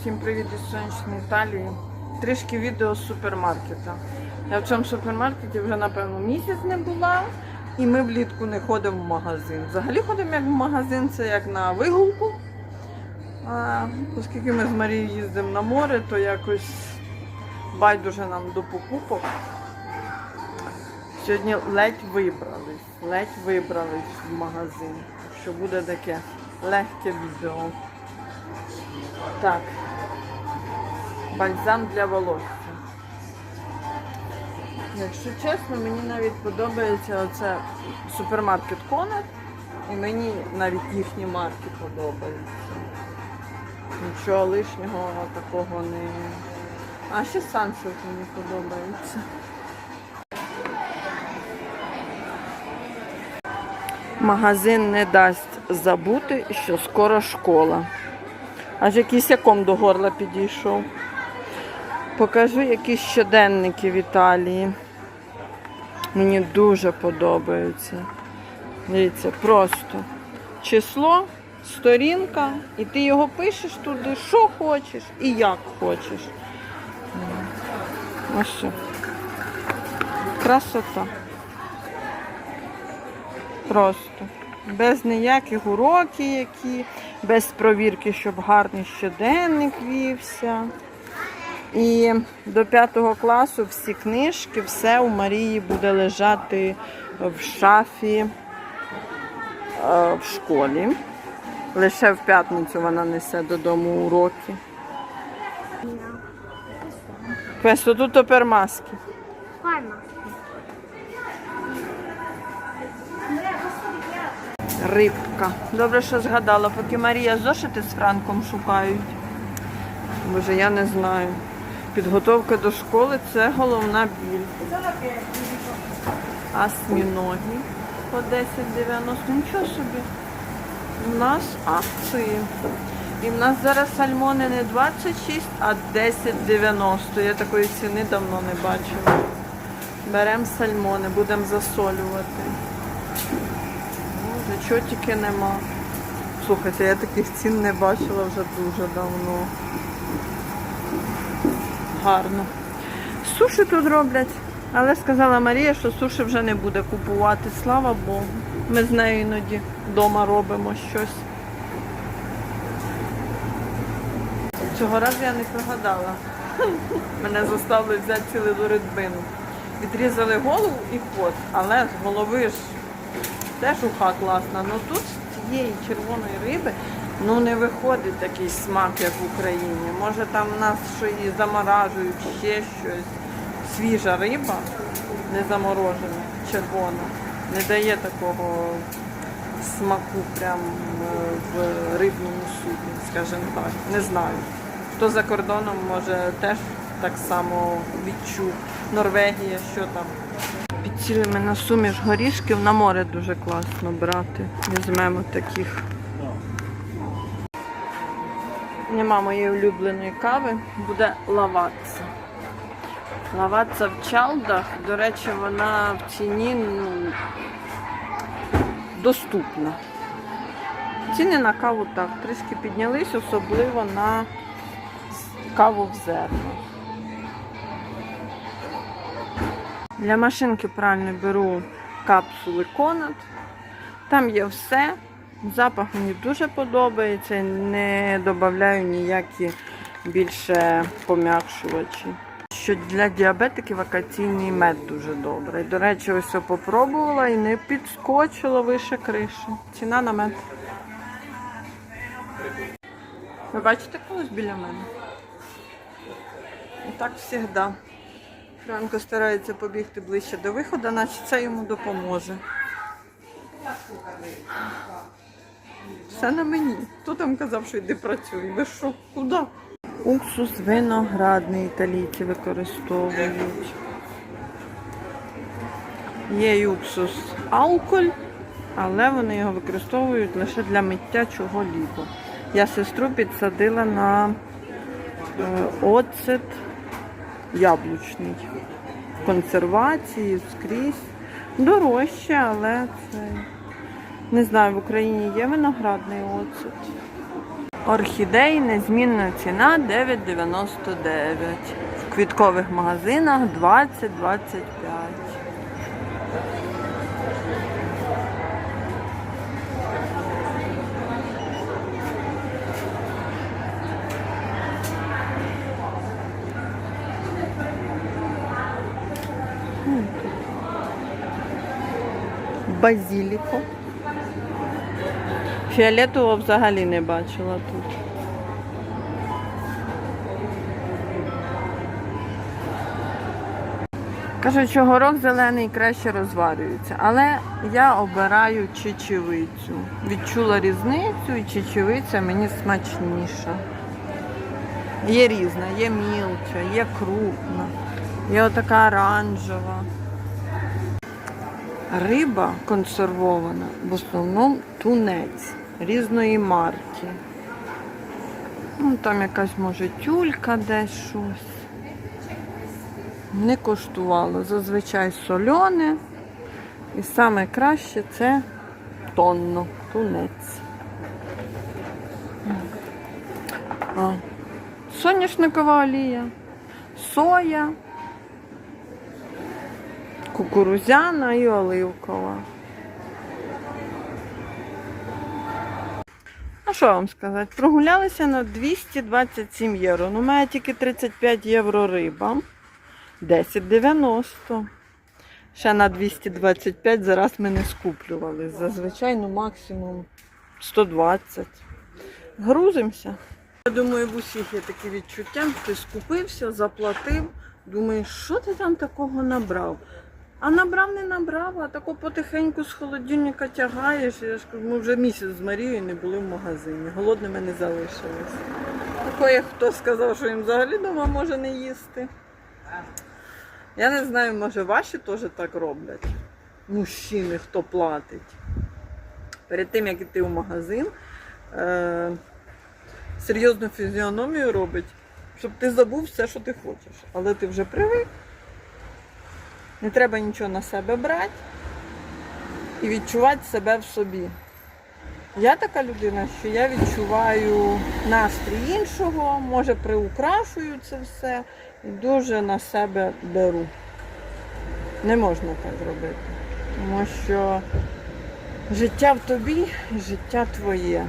Всім привіт із сонячної Італії. Трішки відео з супермаркета. Я в цьому супермаркеті вже, напевно, місяць не була, і ми влітку не ходимо в магазин. Взагалі ходимо як в магазин, це як на вигулку. А, оскільки ми з Марією їздимо на море, то якось байдуже нам до покупок. Сьогодні ледь вибрались, ледь вибрались в магазин. Що буде таке легке відео. Так. Бальзам для волосся. Якщо чесно, мені навіть подобається оце супермаркет Конат. І мені навіть їхні марки подобаються. Нічого лишнього такого не. А ще Sunsilk мені подобається. Магазин не дасть забути, що скоро школа. Аж якийсь яком до горла підійшов. Покажу якісь щоденники в Італії. Мені дуже подобаються. Дивіться, просто число, сторінка, і ти його пишеш туди, що хочеш і як хочеш. Ось що. Красота. Просто. Без ніяких уроків, які, без провірки, щоб гарний щоденник вівся. І до п'ятого класу всі книжки, все у Марії буде лежати в шафі е, в школі. Лише в п'ятницю вона несе додому уроки. Questo tutto per maschi. Рибка. Добре, що згадала, поки Марія зошити з Франком шукають. Боже, я не знаю. Підготовка до школи це головна біль. Асміногі по 10,90. Нічого собі. У нас акції. І в нас зараз сальмони не 26, а 10,90. Я такої ціни давно не бачила. Беремо сальмони, будемо засолювати. Чого тільки нема. Слухайте, я таких цін не бачила вже дуже давно. Гарно. Суші тут роблять, але сказала Марія, що суші вже не буде купувати. Слава Богу. Ми з нею іноді вдома робимо щось. Цього разу я не прогадала. Мене заставили взяти цілу рибину. Відрізали голову і хвост, але з голови ж теж уха класна. Ну тут цієї червоної риби ну не виходить такий смак, як в Україні. Може там в нас що її заморажують, ще щось. Свіжа риба, не заморожена, червона, не дає такого смаку прям е, в рибному супі, скажімо так. Не знаю. Хто за кордоном може теж так само відчув. Норвегія, що там. Підцілимо на суміш горішків на море дуже класно брати. Візьмемо таких. Нема моєї улюбленої кави, буде лаватца. Лаватца в чалдах, до речі, вона в ціні ну, доступна. Ціни на каву так, трішки піднялись, особливо на каву в зерно. Для машинки правильно беру капсули Конат. Там є все. Запах мені дуже подобається, не додаю ніякі більше пом'якшувачі. Що для діабетиків акаційний мед дуже добрий. До речі, ось я попробувала і не підскочила вище криші. Ціна на мед. Ви бачите когось біля мене? І так завжди. Франко старається побігти ближче до виходу, наче це йому допоможе. Все на мені. Хто там казав, що йди працюй? Ви що? Куди? Уксус виноградний італійці використовують. Є й уксус алколь, але вони його використовують лише для миття чого-лібо. Я сестру підсадила на е, оцет яблучний. В консервації, скрізь. Дорожче, але це. Не знаю, в Україні є виноградний оцет. Орхідей незмінна ціна 9,99. В квіткових магазинах 20-25. Базіліко. Фіолетового взагалі не бачила тут. Кажуть, що горох зелений краще розварюється, але я обираю чечевицю. Відчула різницю і чечевиця мені смачніша. Є різна, є мілча, є крупна, є отака оранжева. Риба консервована, в основному тунець різної марки. Ну, там якась може тюлька десь щось. Не коштувало. Зазвичай соляне. І саме краще це тонно, тунець. А. Соняшникова олія, соя, кукурузяна і оливкова. А що вам сказати? Прогулялися на 227 євро. Ну, має тільки 35 євро риба. 10,90. Ще на 225 зараз ми не скуплювали. Зазвичай, ну максимум 120. Грузимося. Я думаю, в усіх є таке відчуття, ти скупився, заплатив. Думаєш, що ти там такого набрав? А набрав, не набрав, а тако потихеньку з холодильника тягаєш. Я ж кажу, ми вже місяць з Марією не були в магазині. Голодними не залишились. Такое хто сказав, що їм взагалі дома може не їсти. Я не знаю, може ваші теж так роблять. Мужчини, хто платить. Перед тим, як йти в магазин, е- серйозну фізіономію робить, щоб ти забув все, що ти хочеш. Але ти вже привик. Не треба нічого на себе брати і відчувати себе в собі. Я така людина, що я відчуваю настрій іншого, може приукрашую це все і дуже на себе беру. Не можна так робити. Тому що життя в тобі життя твоє.